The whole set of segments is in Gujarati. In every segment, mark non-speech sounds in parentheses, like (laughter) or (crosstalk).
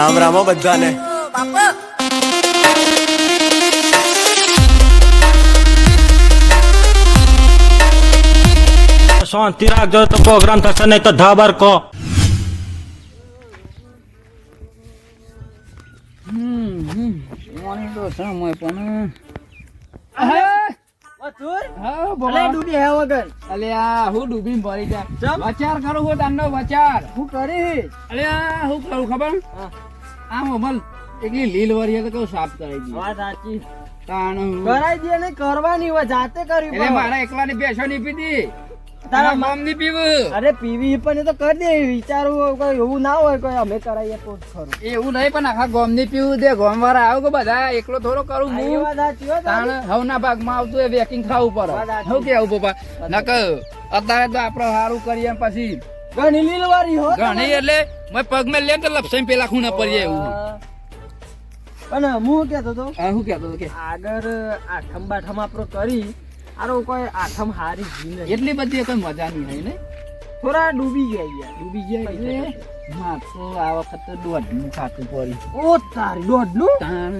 રામ રામ બધાને. શાંતિ રાખજો તો પ્રોગ્રામ થશે નહીં તો ધાબર કહો મોર્નિંગ તો સમય પણ અલે ડૂબી હે વગર. અલે આ હું ડૂબી મરી જા વચાર કરું હું તાંડો વચાર. હું કરી? અલ્યા હું કરું ખબર? આમ અમલ એટલી લીલ વરી તો કહું સાફ કરાવી દી વાત સાચી. કરાવી દે ને કરવાની હોય જાતે કરવી એટલે. મારા એકલાની બેસો ની પીધી. તારા મામની પીવું. અરે પીવી પણ એ તો કરી દે વિચારવું કોઈ એવું ના હોય કોઈ અમે કરાવીએ તો ખરું. એવું નહીં પણ આખા ગોમની પીવું દે ગોમ વાળા આવું કે બધા એકલો થોડો કરું હું તાણ. હવના ભાગમાં આવતું એ વેકિંગ ખાવું પડે. હું કેવું પપ્પા? નક અત્યારે તો આપણે સારું કરીએ પછી ઘણી લીલવારી હો ઘણી એટલે મેં પગ મેં લે તો લપસાઈ પેલા ખૂણે પડીએ એવું અને હું કેતો તો હા કહેતો હતો કે આગળ આઠમ બાઠમ આપણો કરી આરો કોઈ આઠમ હારી જી એટલી બધી કોઈ મજા નહીં હોય ને? થોડા ડૂબી ગયા ડૂબી ગયા એટલે માથું આ વખત તો દોઢનું ખાતું પડી. ઓ તારી દોઢનું તાણ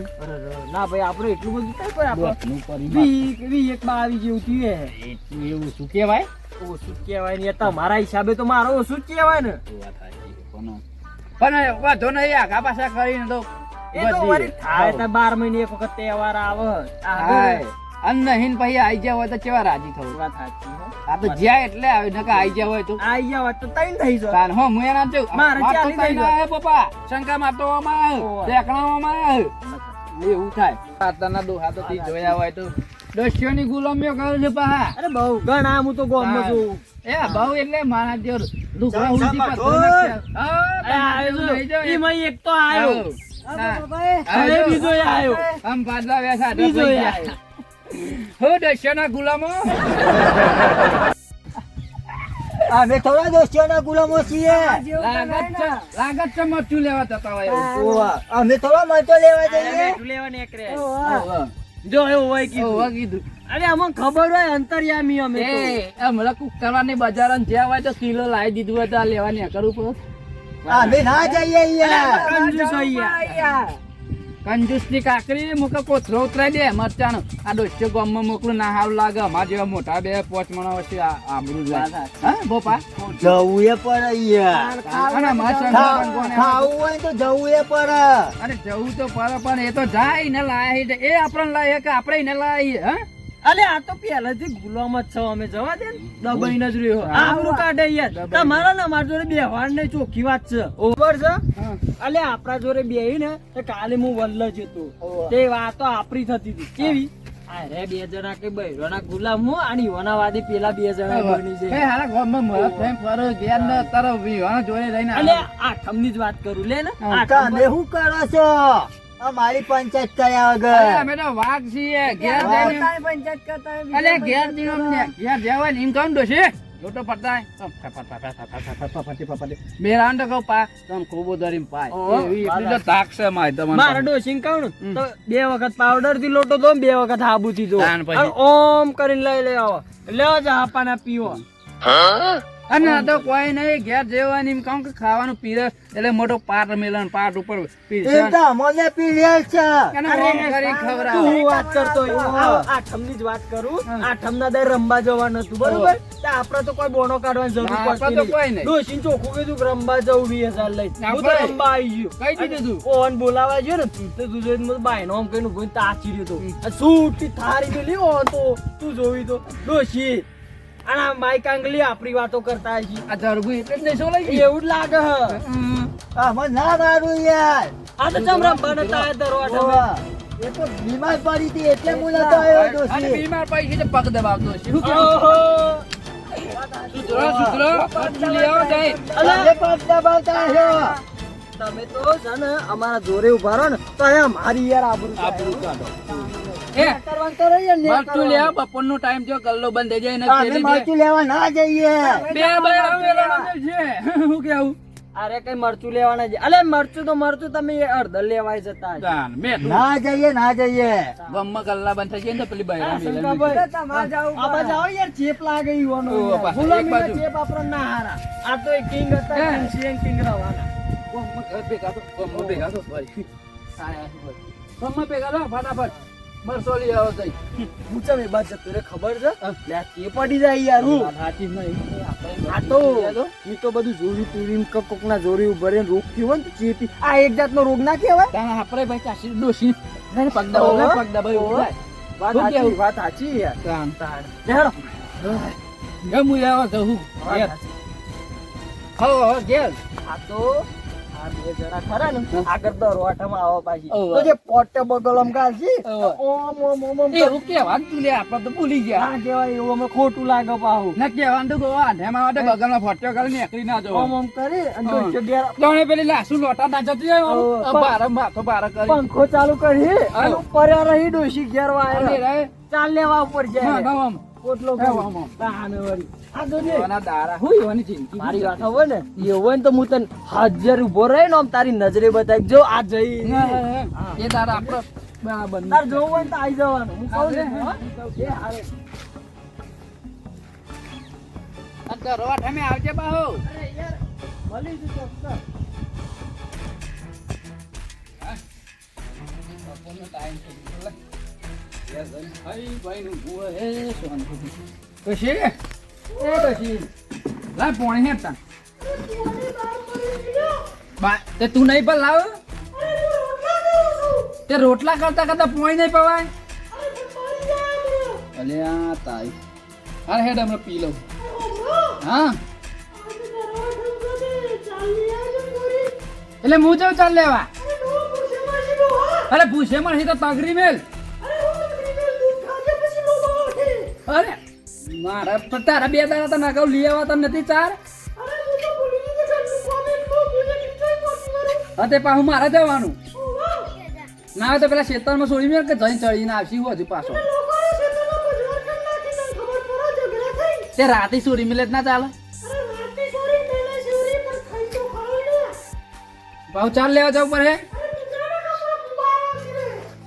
ના ભાઈ આપણે એટલું બધું કઈ કોઈ આપણે? દોઢનું પડી. વી એક આવી જેવું થયું એટલું એવું શું કહેવાય? ઓછું કહેવાય ને તમારા હિસાબે તો મારો ઓછું જ કહેવાય ને. એ વાત સાચી છે, પણ પણ નહીં આગા પાછા કરીને તો એ તો વળી થાય તો બાર મહિને એક વખત તહેવાર આવે આગળ હાય. પછી આઈ ગયા હોય તો કેવા રાજી થવું? વાત સાચી આ તો જ્યાં એટલે આવે નકા આઈ ગયા હોય તો. આઈ ગયા હોય તો તૈન થઈ જાય તાન હો હું એના જેવું. મારે ચાલી કઈ આવે પપ્પા. શંકા મારતો. દેખણામાં આવે. એવું થાય. પાતાના દોહા તો તી જોયા હોય તો દસ્યોની ગુલામીઓ કરે છે પાહા. અરે બહુ. ઘણા હું તો ગોમ છું. એ બહુ એટલે મારા જો લુગડા ઉડી પર અરે. એ. એમાંય એક તો આયો. આવ્યો. બીજો આયો. આમ પાછલા વેસા બીજો આયો. હો દસ્યોના ગુલામો? અમે થોડા દોસ્તીઓના ગુલામો છીએ. લાગત છે લાગત છે મરચું લેવા જતા હોય અમે થોડા મરચો લેવા જઈએ. ઓવા. જો એવું હોય કીધું. ઓવા કીધું. અરે અમને ખબર હોય અંતરયામી અમે તો. એ આ મને કુકરવાની બજાર જ્યાં હોય તો કિલો લાવી દીધું હોય તો આ લેવાની કરવું પડે અમે ના જઈએ કંજૂસ હોય યાર. કંજૂસની કાકરી મૂકે કોથરો ઉતરાઈ દે મરચાનો આ દોસ્તો ગામમાં મોકલું ના હારું લાગે. અમાર જેવા મોટા બે પોચ મણા વચ્ચે આમરું જાય હા બોપા? જવું એ પડે યાર ખાવું હોય તો જવું. એ પડે. અરે જવું તો પર પણ એ તો જાય ને લાય એ આપણને લાય કે આપણે ને લાવીએ હા? અલે આ તો પહેલાથી ગુલામ જ છો અમે જવા દે ને. દબાઈને જ રહ્યો. હા. આબરૂ કાઢે યાર. તમારા ને અમારા જોડે બેહવાડ ને ચોખ્ખી વાત છે. ઓવર છે? અલે આપણા જોડે બેહી ને તો કાલે હું વલ્લ જતો. તે વાતો આપણી થતી હતી. કેવી? અરે બે જણા કે બૈરોના ગુલામ હું અને યુવાના વાદી પેલા બે જણા બની છે. છે હારા ગામમાં મરદ ફેમ ફરો ગેર ને તારો વિવાહ જોડે લઈને અલે. આઠમની જ વાત કરું લે ને. હા. આઠમ તમે શું કરો છો? અમારી પંચાયત કર્યા વગર અમે તો વાઘ છીએ ઘેર અલે ઘેર જઈને ઘેર જવા ને એમ કહું લોટો પડતા મેરા તો કહું પા તમ ખૂબ દરીમ પાય એટલી તો તાક છે મારી તમને મારા તો બે વખત પાવડરથી લોટો દો બે વખત હાબુ થી દો. ઓમ કરીને લઈ લઈ આવો લ્યો જ પાના પીવો અને આ તો કોઈ નહીં ઘેર જેવાની એમ કહું કે ખાવાનું પીરે એટલે મોટો પાટ મેલન પાટ ઉપર તો અમને પીરિયડ છે. અને ઓમ કરી ખવડાવે. તું વાત કરતો આ ઠમની જ વાત કરું. આ ઠમના દર રંબા જવાનું હતું બરોબર? તો આપડે તો કોઈ બોનો કાઢવાની જરૂર પડતી તો કોઈ નહીં. ડોશીને ચોખ્ખું કીધું કે રંબા જવું બી હજાર લઈ. હું તો રંબા આવી ગયો. કઈ દીધું તું. ઓન બોલાવા ગયો ને તો તું જોઈને મને બાયનો આમ કહીને થઈને તાચી રહ્યો તો. સૂટી થારી મેલી ઓન તો તું જોઈ તો. ડોશી અને માઈક આંગલી આપણી વાતો કરતા હજી આ જરબું એટલે જ નહીં શું લઈ એવું જ લાગે હ હમ. ના મારું યાર આ તો ચમ રંબા નતા દરવાજા. એ તો બીમાર પડી હતી એટલે હું નતો આવ્યો અને બીમાર પડી છે તો પગ દબાવતો છે શું કેવું? ઓહો સુધરો, સુધરો. પાછું લઈ આવો જાય. તમે પગ દબાવતા છો તમે તો છે ને અમારા જોરે ઊભા રહો ને તો અહીંયા મારી યાર આબરૂ આબરૂ કાઢો. બપોરનો ટાઈમ થયો ગલ્લો બંધ થઈ જાય ને અમે પેલી બે- મરચું લેવા ના જઈએ. બે (laughs) કેવું? અરે કઈ મરચું લેવાના છે. અલે મરચું તો મરચું તમે અડધર લેવાય જતા હશો. તાન, મેં તું ના જઈએ ના જઈએ. ગમમાં ગલ્લા બંધ થઈ જાય ને પેલી બૈરા હા, મિલે શંકરભાઈ, આ બાજુ આવો યાર ચેપ લાગે ઈવાનો. ચેપ આપણને ના હારા. આ તો એક કિંગ હતા. કિંગ રવાના. ગોમમાં ભેગા ગોમમાં ભેગા ભેગા ફટાફટ. મરસો લઈ આવો તઈ. હું ચમ બાદ જતો રે ખબર છે? લે આ કે પડી જાય યાર. હું? વાત નહીં. આ તો ઈ તો બધું જોરી તુરીને કોક કોકના જોરી ઉભરે ને રોગ થયો ને ચેપી આ એક જાતનો રોગ ના કહેવાય? આપણે ભાઈ કાશી ડોશી ને. વાત સાચી વાત સાચી યાર. ગમ હું આવો તો હું. આ તો આ બે જણા ખરા ને આગળ તો રોટામાં આવો પાછી. તો જે પોટે બગલમ ગાલશી ઓમ ઓમ ઓમ ઓમ. એવું કહેવાનું તું લે, આપણે તો ભૂલી ગયા. ના કહેવાય એવું અમે ખોટું લાગે પાહુ ના કહેવાનું તો ગો, આંધેમાં માટે બગલમાં ફોટ્યો કરી નીકળી ના. ઓમ ઓમ કરી અને પેલી લાસુ લોટા ના જતી હોય બારે માથો બારે કરી. પંખો ચાલુ કરી અને. રહી ડોશી ચાલ લેવા ઉપર જાય. જો દાડા હોય, મારી વાત હોય ને એવું ને તો હું તને હાજર ઊભો રહે ને આમ તારી નજરે બતાવી જો આ જઈ. એ તારા આપણો બરાબર તાર જોવું હોય તો આવી જવાનું. હું કહું હાલે, હા. હો. એ હાલે. અને તો રોવા ઠેમે આવજે બાહો. અરે યાર ચોક્કસ ટાઈમ હે. કશી? એ કશી? લાય પોણી હેઠતા બા, તે તું નહીં પણ લાવ. તે રોટલા કરતા કરતા પોણી નહીં પવાય. અલે આ તાઈ હાલ હેડ હમણાં પી લઉં. હા. એટલે હું જાઉં ચાલ લેવા. અરે ભૂસે મળશે તો તગરી મેલ. મારા તારા બે દાડા તમે અગાઉ લઈ આવતા તો નથી ચાર? હા તે પાછું મારે જવાનું. ના હોય તો પેલા ખેતરમાં છોડી મેળ કે જઈ ચડીને આવશી હજુ પાછો. તે રાતે છોડી મિલે જ ના ચાલે. ભાવ ચાલ લેવા જવું પડે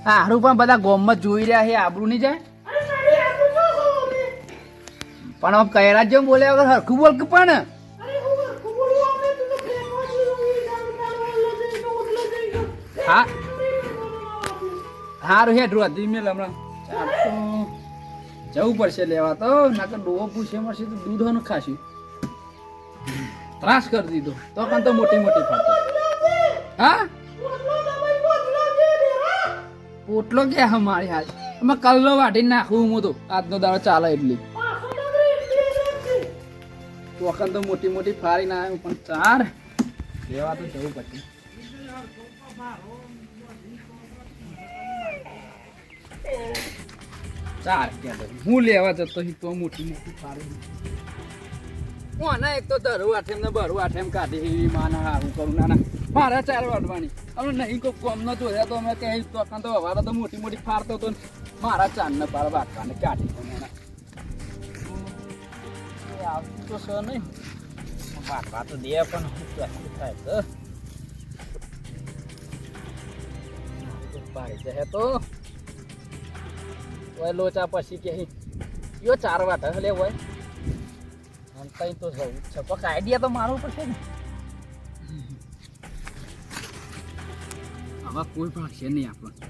હા. હારું પણ બધા ગોમમાં જોઈ રહ્યા છે આબરું નહીં જાય? પણ હવે કયરા જેમ બોલ્યા વગર હરખું બોલ કે પણ હા હારું હેઠ રોધી મેલ હમણાં. જવું પડશે લેવા તો નાકર ડોવો પૂછે મળશે તો દૂધ હોનું ખાશું. ત્રાસ કરી દીધો. તો પણ તો મોટી મોટી ફાટો. હા? પોટલો કે અમારી હાલ? અમે કલ્લો વાટી નાખવું હું તો. આજનો દાડો ચાલે એટલી. વખત તો મોટી મોટી ફારી ના આવ્યું, પણ ચાર. લેવા તો જવું પછી ચાર ક્યાં હું લેવા જતો તો મોટી મોટી ફારી. હું આના એક તો ધરું આઠે ને ભરું આઠે એમ કાઢી માના હારું કરું, ના મારા ચાર વાટવાની અમે નહીં કોઈ કોમ ન જોયા તો અમે ક્યાંય તો તો હવારે તો મોટી મોટી ફારતો તો મારા ચાર ને પાર વાટવાને કાઢી. તો છે નહીં. વાટવા તો દે પણ થાય તો. પાડી જાય તો. ઓય લોચા પછી કે યો ચાર વાટ હલે હોય આમ તઈ તો જવું છે. પણ આઈડિયા તો મારવો પડશે ને. હવે કોઈ ભાગશે નહીં આપણને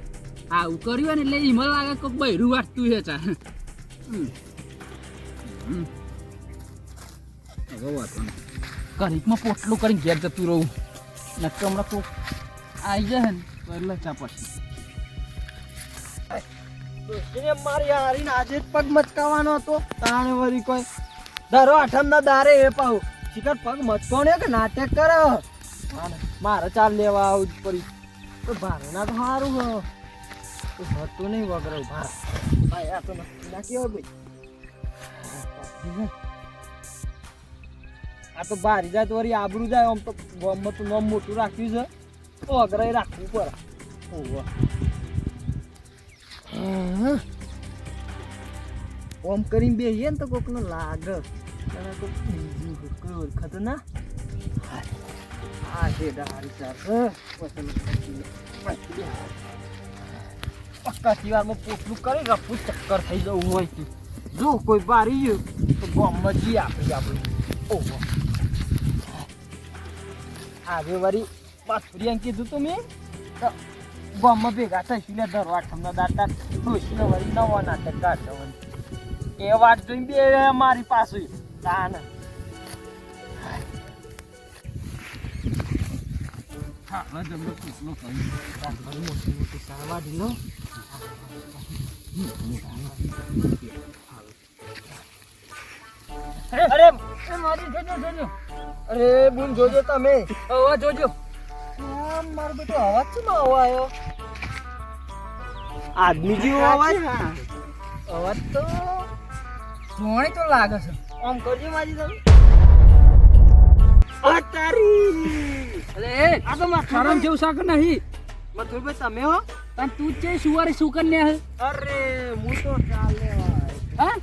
આ કર્યું ને એટલે ઈમાં લાગે કોઈ બૈરું વાટતું છે ચા હમ. હમ. હતું કરીકમાં પોટલું કરીને ઘેર જતું રહું? નક્કી હમણાં કોક આવી જાય ને તો ચા પછી. ડોશીને મારી હારીને આજે જ પગ મચકાવાનો હતો. તાણે વળી કોઈ આઠમ ના દારે એ પાહુ શિખર પગ મચકોણ્યો કે નાટક કરે? મારે- મારે ચાલ લેવા આવું જ પડી. તો ભારે તો સારું હ. તો હતું નહીં વગર ભાર. ભાઈ આ તો નક્કી ભાઈ. આ તો બારી જાય તો વળી આબરું જાય આમ તો ગામમાં તો નામ મોટું રાખ્યું છે. તો અગરાઈ રાખવું પડે. ઓહો. ઓમ કરીને બેહીએ ને તો કોકનો લાગે. અને કોક બીજું કોઈ ઓળખાતું ના આ છે ડાળી ચાર પક્કા વારમાં પોટલું કરી રફું ચક્કર થઈ જવું હોય તો. જો કોઈ બારી ગયું તો ગામમાં જઈએ આપણે આપણે. ઓહો. આજે વળી પાછું એમ કીધું તું મેં તો ગામમાં ભેગા થઈશું લે ધરવા ઠમના દાતા ડોશીને વળી નવો નાટક વળી એ વાત જોઈને બે મારી પાસે તાન. હા જમણો કૂતરો કર્યો. મોટી મોટી સારવાડી લો. અરે એ મારી જોજો જોજો. અરે બૂમ જોજો તમે. હવે જોજો. આમ મારો બેટો અવાજ છે માં આવ્યો આદમી જેવો અવાજ? અવાજ તો જોણે તો લાગે છે. આમ કરજો માજી તમે. આ તારી. અલે આ તો માં ખરમ જેવું શાક નહીં? મથુરભાઈ તમે હો. પણ તું છે સુવારી સુકન્યા હે અરે હું તો ચાલે. હા?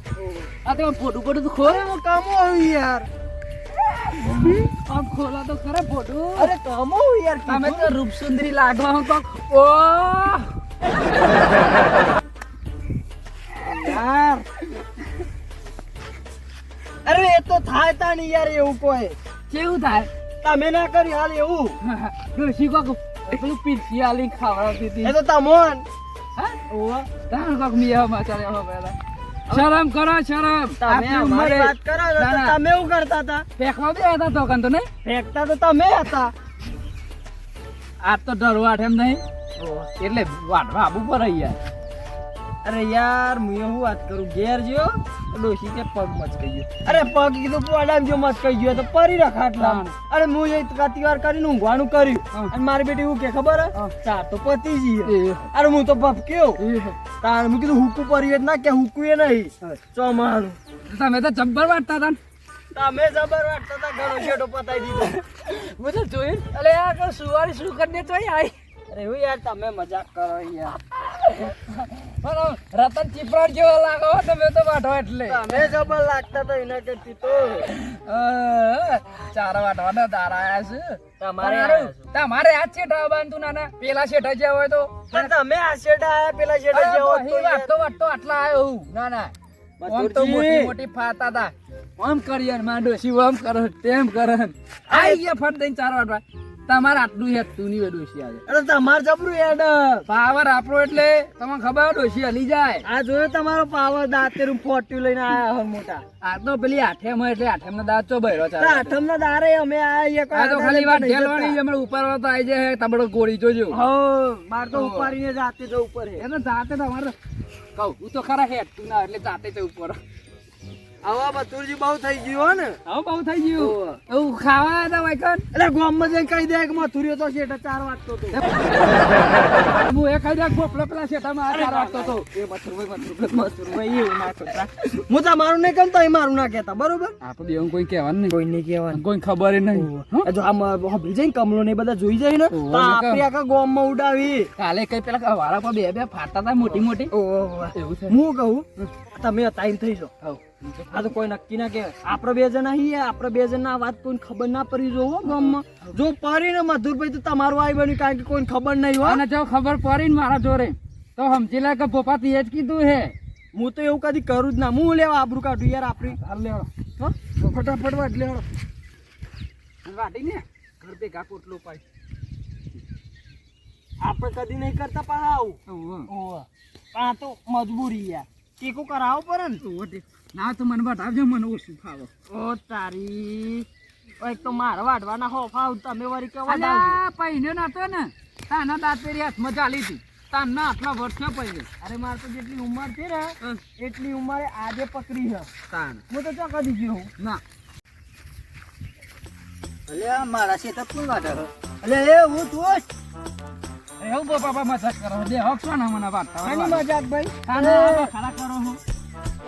આ તો ફોટું ફોટું તો ખોલ. કામો આવી યાર. આમ ખોલા તો ખરા ફોટો. અરે કામો યાર. તમે તો રૂપસુંદરી લાગવા હું તો ઓ! યાર. અરે એ તો થાય તા નહીં યાર એવું કોઈ. કેવું થાય? તમે ના કરી હાલ એવું. ડોશી કોક પેલું પીરસી આલી ખાવડાવતી એ તો તમોન. હા? ઓ તાણ કોક મિયામાં ચાલે હો પેલા શરમ કરો શરમ. તમે અમારી વાત કરો છો તો ના, ના. તમે એવું કરતા હતા? ફેંકવા બી હતા તો કાન તો નહીં? ફેંકતા તો તમે હતા. આ તો ડરવા એમ નહીં. એટલે વાઢવા આબુ પર યાર અરે યાર હું એવું વાત કરું ઘેર જો તો ડોશી કે પગ મચકાઈ ગયો. અરે પગ કીધું પોડામ જો મચકાઈ ગયો તો પરી રખાટલા અરે હું એ કતિવાર વાર કરીને ઊંઘવાનું કર્યું. અને મારી બેટી એવું કે ખબર હે? હા. ચા તો પતી જઈએ અરે હું તો ભપક્યો કયો તાર મેં કીધું હુકુ પરી ના કે હુકુ એ નહીં. ચોમાણું તમે તો જબ્બર વાટતા હતા. તમે જબર વાટતા હતા ઘણો શેડો પતાઈ દીધો. મેં તો જોયું અલે આ સુવારી શું કરીને તો આઈ અરે યાર તમે મજાક કરો યાર. પણ રતન ચીપરાડ જેવો લાગો તમે તો વાઢો એટલે. તમે જબર લાગતા તો એના કે તો. અ, ચાર વાટવાના દાડા આયા છે. તમારે. તમારે આ શેઠા બાંધતું નાના. પેલા શેઠા જ્યાં હોય તો. પણ તમે આ શેઠ આયા પેલા શેઠ અરે હોય તો વાટતો વાટતો આટલા આવ્યો હું ના ના તો મોટી મોટી ફાતા તા. આમ કરિયર માંડો માં ડોશી આમ કરો તેમ કરન આઈ ગયા ફટ દઈને ચાર વાટવા તમારે આટલું હેતું નહીં હોય ડોશી આજે અરે તમારે જબરું હેડ. પાવર આપણો એટલે તમને ખબર ડોશી હલી જાય. આ જોયો તમારો પાવર દાંતેરું ફોટ્યું લઈને આયા હો મોટા. આ તો પેલી આઠેમ એટલે આઠેમ ના દાંત ચો બહેરો ચાલે. આઠમ ના દારે અમે આયા આ તો ખાલી વાત ઢેલવાની હમણાં ઉપર તો આવી જાય તમારો ગોળી જોજો હો માર તો ઉપાડીને જાતે જો ઉપર હે. એને જાતે તમારે કહું હું તો ખરા હેઠતું ના એટલે જાતે છે ઉપર. આવા બતુરજી બહુ થઈ ગયું હો ને. હવે બહુ થઈ ગયું. એવું ખાવા હતા વાયકન એટલે ગામમાં જઈને કહી દે કે મથુરીઓ તો શેઠ ચાર વાગતો હું એ ખાઈ જાય ગોપલો પેલા શેઠામાં ચાર વાગતો હતો એ મથુરભાઈ મથુરભાઈ મથુરભાઈ એવું ના કરતા હું તમારું નહીં કેમ તો એ મારું ના કહેતા બરોબર? આ કોઈ કહેવાનું નહીં. કોઈ કહેવાનું. કોઈ ખબર નહીં. જો આમ હબળી જાય ને કમલો ને બધા જોઈ જાય ને આપણી આખા ગામમાં ઉડાવી. કાલે કઈ પેલા વાળા પર બે બે ફાટતા હતા મોટી મોટી. ઓહો એવું હું કહું તમે ટાઈમ થઈ જાઓ. આ તો કોઈ નક્કી ના કે આપણે બે જણા હી આપણે બે જણા વાત કોઈને ખબર ના પડી જોવો ગામમાં. જો પડી ને મધુરભાઈ તો તમારું આવી બન્યું કારણ કે કોઈને ખબર નહીં હોય અને જો ખબર પડી ને મારા જોડે તો સમજી લે કે ભોપાથી એ જ કીધું હે. હું તો એવું કદી કરું જ ના. હું લેવા આબરું કાઢું યાર આપણી. હાલ લેવડો. હો? તો ફટાફટ વાટ લેવડો. વાટી ને. ઘર ભેગા કોટલો પાઈ આપણે કદી નહીં કરતા પણ આવું. પણ આ તો મજબૂરી યાર. ટેકો કરાવો પડે ને તું તે. ના તો મને બતાવજો મને ઓછું ફાવો. ઓ તારી. એક તો મારા વાઢવાના હો ફાવ તમે વળી કેવા અલ્યા પૈને નતો ને તાના દાંતેરી હાથમાં ચાલી હતી. તાના આટલા વર્ષ પૈને અરે મારે તો જેટલી ઉંમર છે ને એટલી ઉંમરે આજે પકડી છે. તાન હું તો ચોકા ગયો હું ના. અલ્યા મારા શેતર કોણ વાટે છે? એટલે એ હું દોસ્ત એવું બાપા મજાક કરો દે હક છો ને મને વાત મજાક ભાઈ? તાના ખરા કરો હું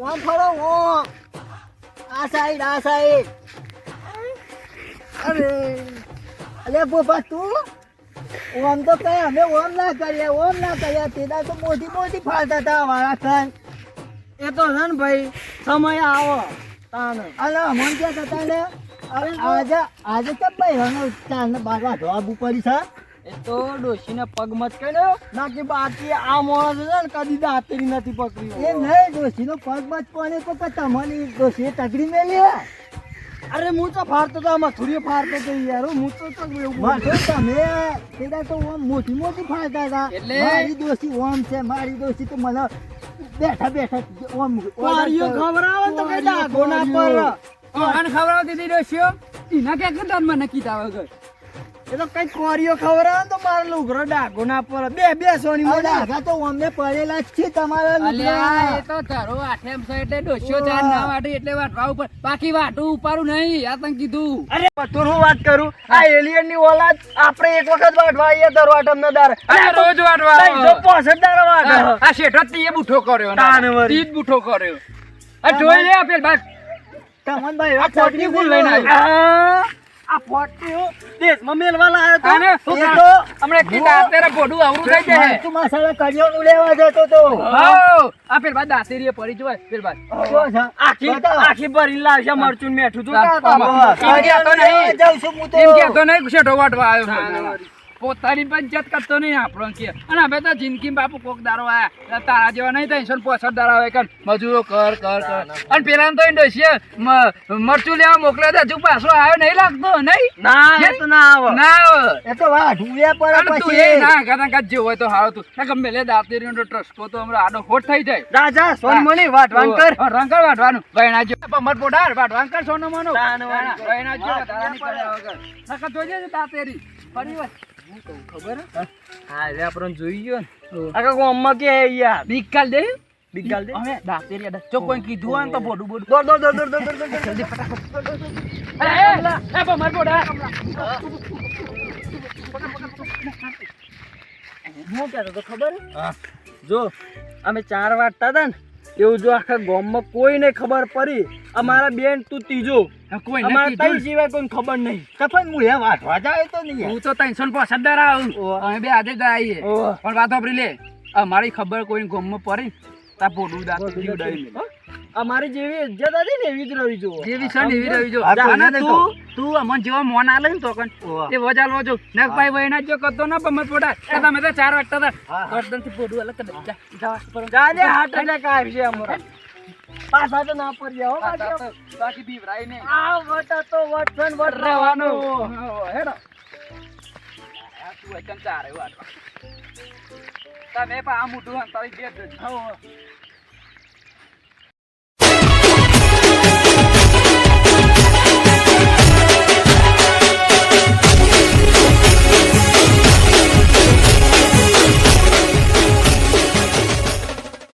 ઓમ ફરો ઓમ આ સાઈડ આ સાઈડ અરે. અલે બોપા તું? ઓમ તો કઈ અમે ઓમ ના કરીએ ઓમ ના કરીએ. તેના તો મોટી મોટી ફાલતા હતા વાળા ખાન એ તો છે ને ભાઈ સમય આવો તાને. અલે અમન ક્યાં થતા ને? અરે આજે આજે તો ભાઈ હનો ચાંદ બાર વાઢવા પડી છે. એ તો ડોશીને પગ મત ના કે બાકી આ માણસ છે ને કદી દાતરી નથી પકડી. એ નહીં ડોશીનો પગ મત પડે તો કે તમારી ડોશીએ તગડી મેલી અરે હું તો ફાડતો તો આમાં થોડી ફાડતો તો યાર હું તો તો તમે પેલા તો ઓમ મોટી મોટી ફાળતા હતા. મારી દોશી ઓમ છે મારી દોશી તો મને બેઠા બેઠા ઓમ વારીઓ ખબર આવે તો કઈ ના પર અને ખવડાવતી દીધી દોશીઓ એના કે કદન મને કીધા વગર એ તો કઈ કોરીઓ ખબર આવે તો મારો લુગરો ડાઘો ના પર બે બે સોની આ મને ડાઘા તો અમને પડેલા જ છે તમારા એ તો ધરો આઠેમ છે એટલે ડોશીઓ ચાર ના વાટે એટલે વાટવા ઉપર. બાકી વાટું ઉપાડું નહીં આ તને કીધું. અરે પતુર હું વાત કરું? આ એલિયનની ઓલાદ આપણે એક વખત વાટવા આવીએ દરવાટમ ના દર. અરે રોજ વાટવા. ત્રણસો પોસઠ દાર વાટે આ શેઠો જ એ બુઠો કર્યો તાન વળી. તી જ બુઠો કર્યો. આ જોઈ લે આપેલ ભાઈ તમન ભાઈ આ કોટની ફૂલ લઈને આવ્યો. આ આ ફોટી હું દેશમાં મેલવા લાયો તો આને તું તો હમણે કીધા અત્યારે પોડું આવરું થઈ જાય તું મસાલા કરિયાણું લેવા જતો તો હાઉ. આ પેલ બાદ દાંતેરીએ પડી જોય પેલ બાદ આખી. આખી ભરીને લાવશે મરચું ને મેઠું તું તાર કાં પાપા. કાપો? એમ કહેતો કરિયાણું લેવા નહીં. જાઉં છું હું તો. એમ કેતો નહીં શેઠો વાટવા આવ્યો પોતાની પંચાયત કરતો નહીં આપણો કે અને હવે તો જિંદગી બાપુ કોક દારો આયા. તારા જેવા નહીં થાય. ને પોસઠ દારો આવે કે મજૂરો કર કર કર. અને પેલા તો ડોસીએ મરચું લેવા મોકલ્યા તો હજુ પાછો આવ્યો નહીં લાગતો નહીં? ના એ તો ના આવે. ના આવે. એ તો વાહ ઢૂળ્યા પર પછી. એ ના ઘણા કાચ જેવો હોય તો હારો તું. ના ગમે લે દાંતેરીનો ટ્રસ્ટ ટ્રસ્કો તો હમણાં આડો ખોટ થઈ જાય. રાજા સોનમણી વાટવાન કર. રંગર વાટવાનું ગયણા જો પમર પોડાર વાટવાન કર સોનમણો. ગયણા જો વધારાની કર્યા વગર નકર જોજે છે ફરી વાર હું કહું ખબર હા? રે આપણને જોઈ ગયો ને. આખા ગામમાં કે યાર? બીક દે બીક ગાલ દે હવે દાંતેરી અડે. જો કોઈ કીધું હોય તો બોડું બોડું દોડ દોડ દોડ દોડ દોડ દોડ જલ્દી ફટાફટ. એ, એ, એ, પમર પોડાર હું કહેતો તો ખબર જો અમે ચાર વાટતા હતા ને એવું જો આખા ગામમાં કોઈને ખબર પડી અમારા બેન તું ત્રીજો. કોઈ અમારા તઈ સિવાય કોઈ ખબર નહીં. તપન હું એ વાઢવા જાય તો નહીં હું. તો ત્રણસો પર સદ્દાર આવું. અમે બે આજે જ આવીએ. પણ વાત વાપરી લે. અમારી ખબર કોઈ ગામમાં પડી? તા પોડું દાંતેરી ઉડાવી મેલે. અમારી જેવી ઇજ્જત હતી ને એવી જ રહી જો જેવી છે ને એવી રહી જો. તો તું. અમન જેવા મોન આલે ને તો કન એ વજાલવો જો. ને ભાઈ વહીના જો કરતો ના પમત પોડા એ તમે તો ચાર વાગતા હતા. હા, હા. ગરદનથી પોડું અલગ કરી જા જા જા. હાટ હાર્ટ એટેક છે અમારો. પાછા તો ના પડી તો બાકી. બીવરાય ને આ વટા તો વટન. વટ રહેવાનું હેડો. તું એકદમ ચારે વાટવા તમે પા આ મોટું અંતરી બે જ